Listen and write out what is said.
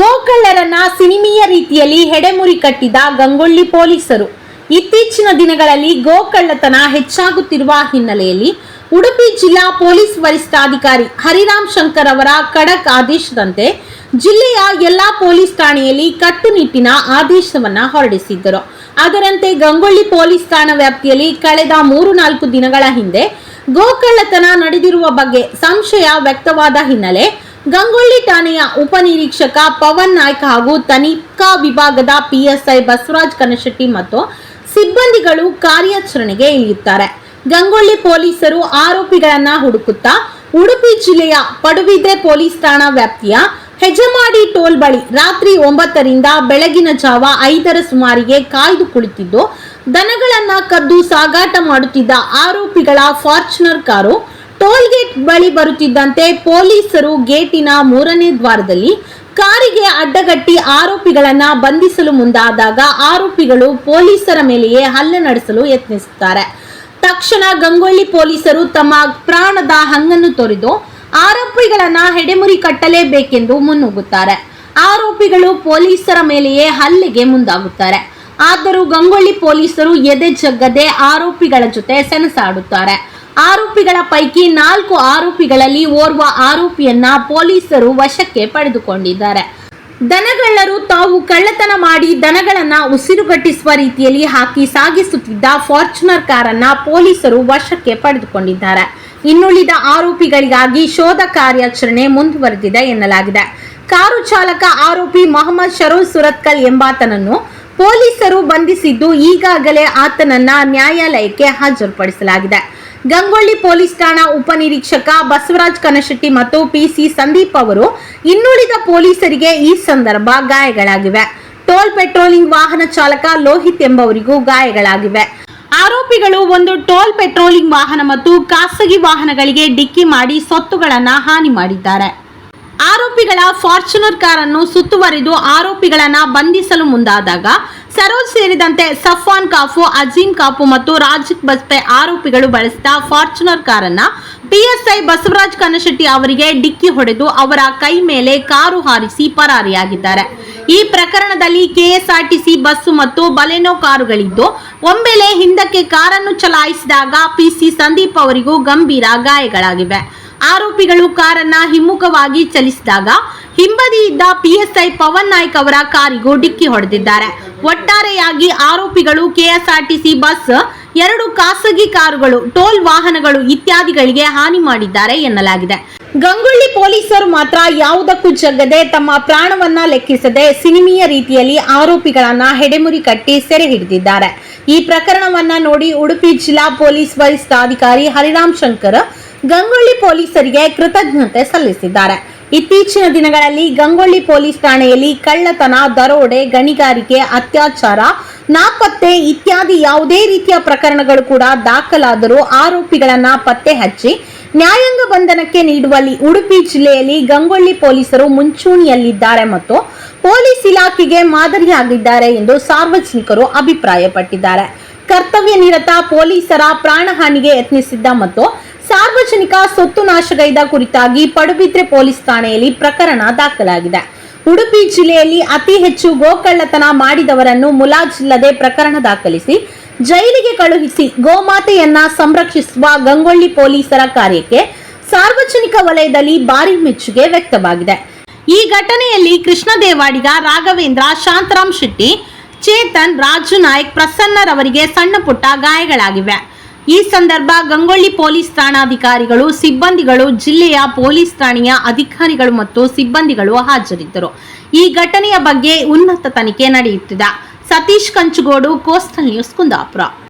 ಗೋಕಳ್ಳರನ್ನ ಸಿನಿಮೀಯ ರೀತಿಯಲ್ಲಿ ಹೆಡೆಮುರಿ ಕಟ್ಟಿದ ಗಂಗೊಳ್ಳಿ ಪೊಲೀಸರು. ಇತ್ತೀಚಿನ ದಿನಗಳಲ್ಲಿ ಗೋಕಳ್ಳತನ ಹೆಚ್ಚಾಗುತ್ತಿರುವ ಹಿನ್ನೆಲೆಯಲ್ಲಿ ಉಡುಪಿ ಜಿಲ್ಲಾ ಪೊಲೀಸ್ ವರಿಷ್ಠಾಧಿಕಾರಿ ಹರಿರಾಮ್ ಶಂಕರ್ ಅವರ ಖಡಕ್ ಆದೇಶದಂತೆ ಜಿಲ್ಲೆಯ ಎಲ್ಲಾ ಪೊಲೀಸ್ ಠಾಣೆಯಲ್ಲಿ ಕಟ್ಟುನಿಟ್ಟಿನ ಆದೇಶವನ್ನ ಹೊರಡಿಸಿದ್ದರು. ಅದರಂತೆ ಗಂಗೊಳ್ಳಿ ಪೊಲೀಸ್ ಠಾಣಾ ವ್ಯಾಪ್ತಿಯಲ್ಲಿ ಕಳೆದ ಮೂರು ನಾಲ್ಕು ದಿನಗಳ ಹಿಂದೆ ಗೋಕಳ್ಳತನ ನಡೆದಿರುವ ಬಗ್ಗೆ ಸಂಶಯ ವ್ಯಕ್ತವಾದ ಹಿನ್ನೆಲೆ ಗಂಗೊಳ್ಳಿ ಠಾಣೆಯ ಉಪನಿರೀಕ್ಷಕ ಪವನ್ ನಾಯ್ಕ ಹಾಗೂ ತನಿಖಾ ವಿಭಾಗದ ಪಿಎಸ್ಐ ಬಸವರಾಜ್ ಕನಶೆಟ್ಟಿ ಮತ್ತು ಸಿಬ್ಬಂದಿಗಳು ಕಾರ್ಯಾಚರಣೆಗೆ ಇಳಿಯುತ್ತಾರೆ. ಗಂಗೊಳ್ಳಿ ಪೊಲೀಸರು ಆರೋಪಿಗಳನ್ನ ಹುಡುಕುತ್ತಾ ಉಡುಪಿ ಜಿಲ್ಲೆಯ ಪಡುಬಿದ್ರೆ ಪೊಲೀಸ್ ಠಾಣಾ ವ್ಯಾಪ್ತಿಯ ಹೆಜಮಾಡಿ ಟೋಲ್ ಬಳಿ ರಾತ್ರಿ ಒಂಬತ್ತರಿಂದ ಬೆಳಗಿನ ಜಾವ ಐದರ ಸುಮಾರಿಗೆ ಕಾಯ್ದು ಕುಳಿತಿದ್ದು, ದನಗಳನ್ನ ಕದ್ದು ಸಾಗಾಟ ಮಾಡುತ್ತಿದ್ದ ಆರೋಪಿಗಳ ಫಾರ್ಚುನರ್ ಕಾರು ಟೋಲ್ ಗೇಟ್ ಬಳಿ ಬರುತ್ತಿದ್ದಂತೆ ಪೊಲೀಸರು ಗೇಟಿನ ಮೂರನೇ ದ್ವಾರದಲ್ಲಿ ಕಾರಿಗೆ ಅಡ್ಡಗಟ್ಟಿ ಆರೋಪಿಗಳನ್ನ ಬಂಧಿಸಲು ಮುಂದಾದಾಗ ಆರೋಪಿಗಳು ಪೊಲೀಸರ ಮೇಲೆಯೇ ಹಲ್ಲೆ ನಡೆಸಲು ಯತ್ನಿಸುತ್ತಾರೆ. ತಕ್ಷಣ ಗಂಗೊಳ್ಳಿ ಪೊಲೀಸರು ತಮ್ಮ ಪ್ರಾಣದ ಹಂಗನ್ನು ತೊರೆದು ಆರೋಪಿಗಳನ್ನ ಹೆಡೆಮುರಿ ಕಟ್ಟಲೇಬೇಕೆಂದು ಮುನ್ನುಗ್ಗುತ್ತಾರೆ. ಆರೋಪಿಗಳು ಪೊಲೀಸರ ಮೇಲೆಯೇ ಹಲ್ಲೆಗೆ ಮುಂದಾಗುತ್ತಾರೆ. ಆದರೂ ಗಂಗೊಳ್ಳಿ ಪೊಲೀಸರು ಎದೆ ಜಗ್ಗದೆ ಆರೋಪಿಗಳ ಜೊತೆ ಸೆಣಸಾಡುತ್ತಾರೆ. ಆರೋಪಿಗಳ ಪೈಕಿ ನಾಲ್ಕು ಆರೋಪಿಗಳಲ್ಲಿ ಓರ್ವ ಆರೋಪಿಯನ್ನ ಪೊಲೀಸರು ವಶಕ್ಕೆ ಪಡೆದುಕೊಂಡಿದ್ದಾರೆ. ದನಗಳ್ಳರು ತಾವು ಕಳ್ಳತನ ಮಾಡಿ ದನಗಳನ್ನ ಉಸಿರುಗಟ್ಟಿಸುವ ರೀತಿಯಲ್ಲಿ ಹಾಕಿ ಸಾಗಿಸುತ್ತಿದ್ದ ಫಾರ್ಚುನರ್ ಕಾರನ್ನ ಪೊಲೀಸರು ವಶಕ್ಕೆ ಪಡೆದುಕೊಂಡಿದ್ದಾರೆ. ಇನ್ನುಳಿದ ಆರೋಪಿಗಳಿಗಾಗಿ ಶೋಧ ಕಾರ್ಯಾಚರಣೆ ಮುಂದುವರೆದಿದೆ ಎನ್ನಲಾಗಿದೆ. ಕಾರು ಚಾಲಕ ಆರೋಪಿ ಮೊಹಮ್ಮದ್ ಶರೋಜ್ ಸುರತ್ಕಲ್ ಎಂಬಾತನನ್ನು ಪೊಲೀಸರು ಬಂಧಿಸಿದ್ದು ಈಗಾಗಲೇ ಆತನನ್ನ ನ್ಯಾಯಾಲಯಕ್ಕೆ ಹಾಜರುಪಡಿಸಲಾಗಿದೆ. ಗಂಗೊಳ್ಳಿ ಪೊಲೀಸ್ ಠಾಣಾ ಉಪನಿರೀಕ್ಷಕ ಬಸವರಾಜ್ ಕನಶೆಟ್ಟಿ ಮತ್ತು ಪಿಸಿ ಸಂದೀಪ್ ಅವರು ಇನ್ನುಳಿದ ಪೊಲೀಸರಿಗೆ ಈ ಸಂದರ್ಭ ಗಾಯಗಳಾಗಿವೆ. ಟೋಲ್ ಪೆಟ್ರೋಲಿಂಗ್ ವಾಹನ ಚಾಲಕ ಲೋಹಿತ್ ಎಂಬವರಿಗೂ ಗಾಯಗಳಾಗಿವೆ. ಆರೋಪಿಗಳು ಒಂದು ಟೋಲ್ ಪೆಟ್ರೋಲಿಂಗ್ ವಾಹನ ಮತ್ತು ಖಾಸಗಿ ವಾಹನಗಳಿಗೆ ಡಿಕ್ಕಿ ಮಾಡಿ ಸೊತ್ತುಗಳನ್ನ ಹಾನಿ ಮಾಡಿದ್ದಾರೆ. ಆರೋಪಿಗಳ ಫಾರ್ಚುನರ್ ಕಾರನ್ನು ಸುತ್ತುವರಿದು ಆರೋಪಿಗಳನ್ನ ಬಂಧಿಸಲು ಮುಂದಾದಾಗ ಸರೋಜ್ ಸೇರಿದಂತೆ ಸಫಾನ್ ಕಾಫು ಅಜೀಂ ಕಾಫು ಮತ್ತು ರಾಜಿಕ್ ಬಸ್ಪೆ ಆರೋಪಿಗಳು ಬಳಸಿದ ಫಾರ್ಚುನರ್ ಕಾರನ್ನ ಪಿಎಸ್ಐ ಬಸವರಾಜ್ ಕನಶೆಟ್ಟಿ ಅವರಿಗೆ ಡಿಕ್ಕಿ ಹೊಡೆದು ಅವರ ಕೈ ಮೇಲೆ ಕಾರು ಹಾರಿಸಿ ಪರಾರಿಯಾಗಿದ್ದಾರೆ. ಈ ಪ್ರಕರಣದಲ್ಲಿ ಕೆಎಸ್ಆರ್ಟಿಸಿ ಬಸ್ಸು ಮತ್ತು ಬಲೆನೋ ಕಾರುಗಳಿದ್ದು ಒಮ್ಮೆಲೆ ಹಿಂದಕ್ಕೆ ಕಾರನ್ನು ಚಲಾಯಿಸಿದಾಗ ಪಿಸಿ ಸಂದೀಪ್ ಅವರಿಗೂ ಗಂಭೀರ ಗಾಯಗಳಾಗಿವೆ. ಆರೋಪಿಗಳು ಕಾರನ್ನ ಹಿಮ್ಮುಖವಾಗಿ ಚಲಿಸಿದಾಗ ಹಿಂಬದಿ ಇದ್ದ ಪಿಎಸ್ಐ ಪವನ್ ನಾಯ್ಕ್ ಅವರ ಕಾರಿಗೂ ಡಿಕ್ಕಿ ಹೊಡೆದಿದ್ದಾರೆ. ಒಟ್ಟಾರೆಯಾಗಿ ಆರೋಪಿಗಳು ಕೆಎಸ್ಆರ್ಟಿಸಿ ಬಸ್, ಎರಡು ಖಾಸಗಿ ಕಾರುಗಳು, ಟೋಲ್ ವಾಹನಗಳು ಇತ್ಯಾದಿಗಳಿಗೆ ಹಾನಿ ಮಾಡಿದ್ದಾರೆ ಎನ್ನಲಾಗಿದೆ. ಗಂಗೊಳ್ಳಿ ಪೊಲೀಸರು ಮಾತ್ರ ಯಾವುದಕ್ಕೂ ಜಗ್ಗದೆ ತಮ್ಮ ಪ್ರಾಣವನ್ನ ಲೆಕ್ಕಿಸದೆ ಸಿನಿಮೀಯ ರೀತಿಯಲ್ಲಿ ಆರೋಪಿಗಳನ್ನ ಹೆಡೆಮುರಿ ಕಟ್ಟಿ ಸೆರೆ ಹಿಡಿದಿದ್ದಾರೆ. ಈ ಪ್ರಕರಣವನ್ನ ನೋಡಿ ಉಡುಪಿ ಜಿಲ್ಲಾ ಪೊಲೀಸ್ ವರಿಷ್ಠಾಧಿಕಾರಿ ಹರಿರಾಮ್ ಶಂಕರ್ ಗಂಗೊಳ್ಳಿ ಪೊಲೀಸರಿಗೆ ಕೃತಜ್ಞತೆ ಸಲ್ಲಿಸಿದ್ದಾರೆ. ಇತ್ತೀಚಿನ ದಿನಗಳಲ್ಲಿ ಗಂಗೊಳ್ಳಿ ಪೊಲೀಸ್ ಠಾಣೆಯಲ್ಲಿ ಕಳ್ಳತನ, ದರೋಡೆ, ಗಣಿಗಾರಿಕೆ, ಅತ್ಯಾಚಾರ, ನಾಪತ್ತೆ ಇತ್ಯಾದಿ ಯಾವುದೇ ರೀತಿಯ ಪ್ರಕರಣಗಳು ಕೂಡ ದಾಖಲಾದರೂ ಆರೋಪಿಗಳನ್ನ ಪತ್ತೆ ಹಚ್ಚಿ ನ್ಯಾಯಾಂಗ ಬಂಧನಕ್ಕೆ ನೀಡುವಲ್ಲಿ ಉಡುಪಿ ಜಿಲ್ಲೆಯಲ್ಲಿ ಗಂಗೊಳ್ಳಿ ಪೊಲೀಸರು ಮುಂಚೂಣಿಯಲ್ಲಿದ್ದಾರೆ ಮತ್ತು ಪೊಲೀಸ್ ಇಲಾಖೆಗೆ ಮಾದರಿಯಾಗಿದ್ದಾರೆ ಎಂದು ಸಾರ್ವಜನಿಕರು ಅಭಿಪ್ರಾಯಪಟ್ಟಿದ್ದಾರೆ. ಕರ್ತವ್ಯ ನಿರತ ಪೊಲೀಸರ ಪ್ರಾಣಹಾನಿಗೆ ಯತ್ನಿಸಿದ್ದ ಮತ್ತು ಸಾರ್ವಜನಿಕ ಸೊತ್ತು ನಾಶಗೈದ ಕುರಿತಾಗಿ ಪಡುಬಿದ್ರೆ ಪೊಲೀಸ್ ಠಾಣೆಯಲ್ಲಿ ಪ್ರಕರಣ ದಾಖಲಾಗಿದೆ. ಉಡುಪಿ ಜಿಲ್ಲೆಯಲ್ಲಿ ಅತಿ ಹೆಚ್ಚು ಗೋಕಳ್ಳತನ ಮಾಡಿದವರನ್ನು ಮುಲಾಜಿಲ್ಲದೆ ಪ್ರಕರಣ ದಾಖಲಿಸಿ ಜೈಲಿಗೆ ಕಳುಹಿಸಿ ಗೋಮಾತೆಯನ್ನ ಸಂರಕ್ಷಿಸುವ ಗಂಗೊಳ್ಳಿ ಪೊಲೀಸರ ಕಾರ್ಯಕ್ಕೆ ಸಾರ್ವಜನಿಕ ವಲಯದಲ್ಲಿ ಭಾರಿ ಮೆಚ್ಚುಗೆ ವ್ಯಕ್ತವಾಗಿದೆ. ಈ ಘಟನೆಯಲ್ಲಿ ಕೃಷ್ಣ ದೇವಾಡಿಗ, ರಾಘವೇಂದ್ರ, ಶಾಂತರಾಮ್ ಶೆಟ್ಟಿ, ಚೇತನ್, ರಾಜು ನಾಯಕ್, ಪ್ರಸನ್ನರವರಿಗೆ ಸಣ್ಣ ಪುಟ್ಟ ಗಾಯಗಳಾಗಿವೆ. ಈ ಸಂದರ್ಭ ಗಂಗೊಳ್ಳಿ ಪೊಲೀಸ್ ಠಾಣಾಧಿಕಾರಿಗಳು, ಸಿಬ್ಬಂದಿಗಳು, ಜಿಲ್ಲೆಯ ಪೊಲೀಸ್ ಠಾಣೆಯ ಅಧಿಕಾರಿಗಳು ಮತ್ತು ಸಿಬ್ಬಂದಿಗಳು ಹಾಜರಿದ್ದರು. ಈ ಘಟನೆಯ ಬಗ್ಗೆ ಉನ್ನತ ತನಿಖೆ ನಡೆಯುತ್ತಿದೆ. Satish Kanchugodu, coastal news Kundapura.